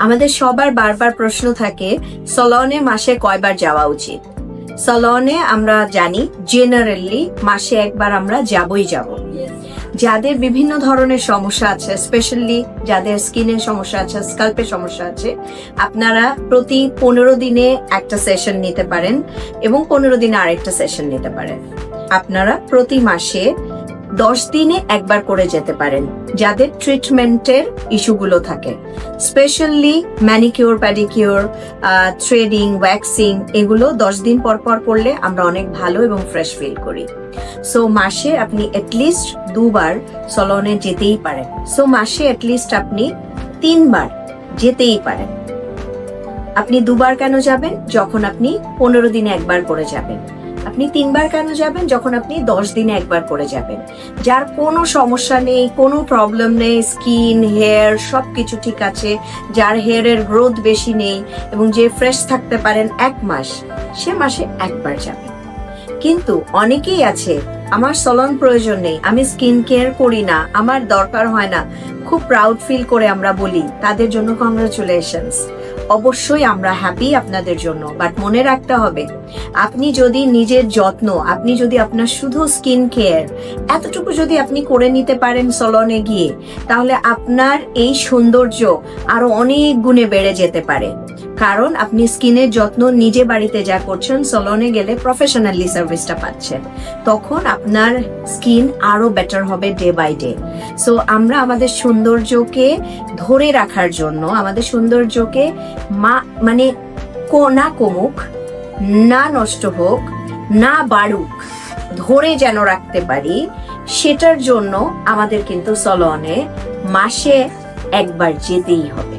আমাদের সবার বারবার প্রশ্ন থাকে, সলনে মাসে কয়বার যাওয়া উচিত? সলনে আমরা জানি জেনারেলি মাসে একবার আমরা যাবই যাব। যাদের বিভিন্ন ধরনের সমস্যা আছে স্পেশালি যাদের স্কিনের সমস্যা আছে স্কাল্পের সমস্যা আছে, আপনারা প্রতি পনেরো দিনে একটা সেশন নিতে পারেন এবং পনেরো দিনে আরেকটা সেশন নিতে পারেন। আপনারা প্রতি মাসে দশ দিনে একবার করে যেতে পারেন, যাদের ট্রিটমেন্টের ইস্যুগুলো থাকে। Specially manicure pedicure threading waxing এগুলো দশ দিন পর পর করলে আমরা অনেক ভালো এবং ফ্রেশ ফিল করি। সো মাসে আপনি অ্যাটলিস্ট দুবার সলনে যেতেই পারেন। সো মাসে অ্যাটলিস্ট আপনি তিনবার যেতেই পারেন। আপনি দুবার কেন যাবেন? যখন আপনি পনেরো দিনে একবার করে যাবেন। আপনি তিনবার কেন যাবেন? যখন আপনি দশ দিনে একবার করে যাবেন। যার কোনো সমস্যা নেই, কোনো প্রবলেম নেই স্কিন হেয়ার সব কিছু ঠিক আছে, যার হেয়ারের গ্রোথ বেশি নেই এবং যে ফ্রেশ থাকতে পারেন এক মাস, সে মাসে একবার যাবেন কিন্তু অনেকেই আছে, আমার সলন প্রয়োজন নেই, আমি স্কিন কেয়ার করি না, আমার দরকার হয় না, খুব প্রাউড ফিল করে আমরা বলি, তাদের জন্য কংগ্রাচুলেশনস অবশ্যই আমরা হ্যাপি আপনাদের জন্য বাট মনে রাখতে হবে, আপনি যদি নিজের যত্ন, আপনি যদি আপনার শুধু স্কিন কেয়ার এতটুকু যদি আপনি করে নিতে পারেন সলনে গিয়ে, তাহলে আপনার এই সৌন্দর্য আরও অনেক গুণে বেড়ে যেতে পারে। কারণ আপনি স্কিনের যত্ন নিজে বাড়িতে যা করছেন সলনে গেলে প্রফেশনালি সার্ভিসটা পাচ্ছেন। তখন আপনার স্কিন আরও বেটার হবে ডে বাই ডে সো আমরা আমাদের সৌন্দর্যকে ধরে রাখার জন্য, আমাদের সৌন্দর্যকে মা মানে কোনা কমুক, না নষ্ট হোক, না বাড়ুক, ধরে যেন রাখতে পারি, সেটার জন্য আমাদের কিন্তু সলনে মাসে একবার যেতেই হবে।